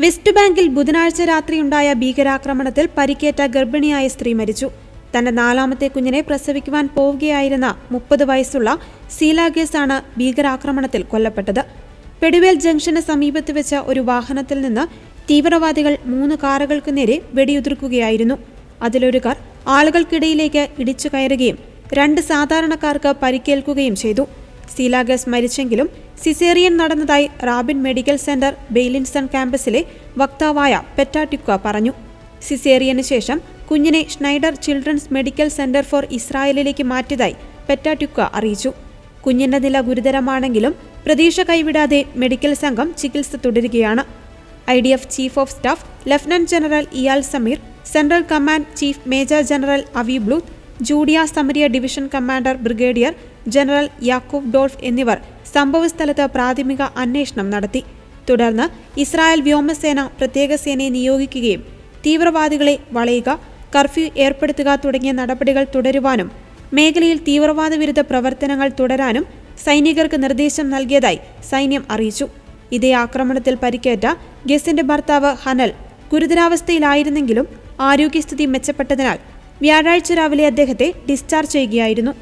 West ബാങ്കിൽ ബുധനാഴ്ച രാത്രിയുണ്ടായ ഭീകരാക്രമണത്തിൽ പരിക്കേറ്റ ഗർഭിണിയായ സ്ത്രീ മരിച്ചു. തന്റെ നാലാമത്തെ കുഞ്ഞിനെ പ്രസവിക്കുവാൻ പോവുകയായിരുന്ന മുപ്പത് വയസ്സുള്ള സീലാഗേസാണ് ഭീകരാക്രമണത്തിൽ കൊല്ലപ്പെട്ടത്. പെടുവേൽ ജംഗ്ഷന് സമീപത്ത് വെച്ച ഒരു വാഹനത്തിൽ നിന്ന് തീവ്രവാദികൾ മൂന്ന് കാറുകൾക്ക് നേരെ വെടിയുതിർക്കുകയായിരുന്നു. അതിലൊരു കാർ ആളുകൾക്കിടയിലേക്ക് ഇടിച്ചു കയറുകയും രണ്ട് സാധാരണക്കാർക്ക് പരിക്കേൽക്കുകയും ചെയ്തു. സീലാഗസ് മരിച്ചെങ്കിലും സിസേറിയൻ നടന്നതായി റാബിൻ മെഡിക്കൽ സെന്റർ ബെയിലിൻസൺ ക്യാമ്പസിലെ വക്താവായ പെറ്റാറ്റിക്ക പറഞ്ഞു. സിസേറിയന് ശേഷം കുഞ്ഞിനെ Schneider Children's Medical Center for ഇസ്രായേലിലേക്ക് മാറ്റിയതായി പെറ്റാറ്റിക്ക അറിയിച്ചു. കുഞ്ഞിന്റെ നില ഗുരുതരമാണെങ്കിലും പ്രതീക്ഷ കൈവിടാതെ മെഡിക്കൽ സംഘം ചികിത്സ തുടരുകയാണ്. I D F chief of staff lieutenant general Eyal Zamir central command chief major general Avi Bluth Judea Samaria division commander brigadier general Yaakov Dolf എന്നിവർ സംഭവസ്ഥലത്ത് പ്രാഥമിക അന്വേഷണം നടത്തി. തുടർന്ന് ഇസ്രായേൽ വ്യോമസേന പ്രത്യേക സേനയെ നിയോഗിക്കുകയും തീവ്രവാദികളെ വളയുക കർഫ്യൂ ഏർപ്പെടുത്തുക തുടങ്ങിയ നടപടികൾ തുടരുവാനും മേഖലയിൽ തീവ്രവാദ വിരുദ്ധ പ്രവർത്തനങ്ങൾ തുടരാനും സൈനികർക്ക് നിർദ്ദേശം നൽകിയതായി സൈന്യം അറിയിച്ചു. ഇതേ ആക്രമണത്തിൽ പരിക്കേറ്റ ഗസിന്റെ ഭർത്താവ് ഹനൽ ഗുരുതരാവസ്ഥയിലായിരുന്നെങ്കിലും ആരോഗ്യസ്ഥിതി മെച്ചപ്പെട്ടതിനാൽ വ്യാഴാഴ്ച രാവിലെ അദ്ദേഹത്തെ ഡിസ്ചാർജ് ചെയ്യുകയായിരുന്നു